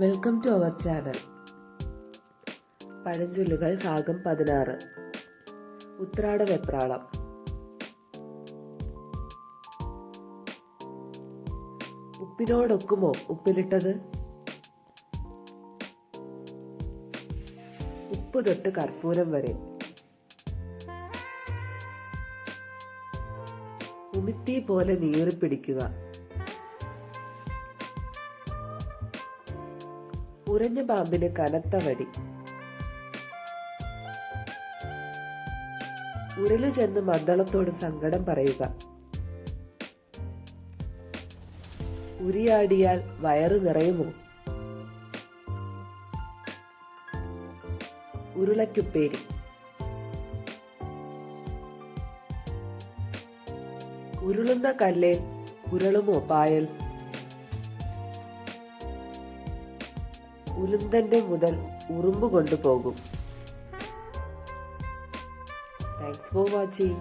Welcome to our channel. പഴഞ്ചൊല്ലുകൾ ഭാഗം പതിനാറ്. ഉത്രാട വെപ്രാളം. ഉപ്പിനോടൊക്കുമോ ഉപ്പിലിട്ടത്? ഉപ്പ് തൊട്ട് കർപ്പൂരം വരെ. ഉമിത്തി പോലെ നീറിപ്പിടിക്കുക. ഉരഞ്ഞ പാമ്പിന് കനത്ത വടി. ഉരുൾ ചെന്ന് മദ്ദളത്തോട് സങ്കടം പറയുക. ഉരിയാടിയാൽ വയറ് നിറയുമോ? ഉരുളയ്ക്കുപ്പേരി. ഉരുളുന്ന കല്ലേൽ ഉരുളുമോ പായൽ? ഉലുന്തന്റെ മുതൽ ഉറുമ്പ് കൊണ്ടുപോകും. Thanks for watching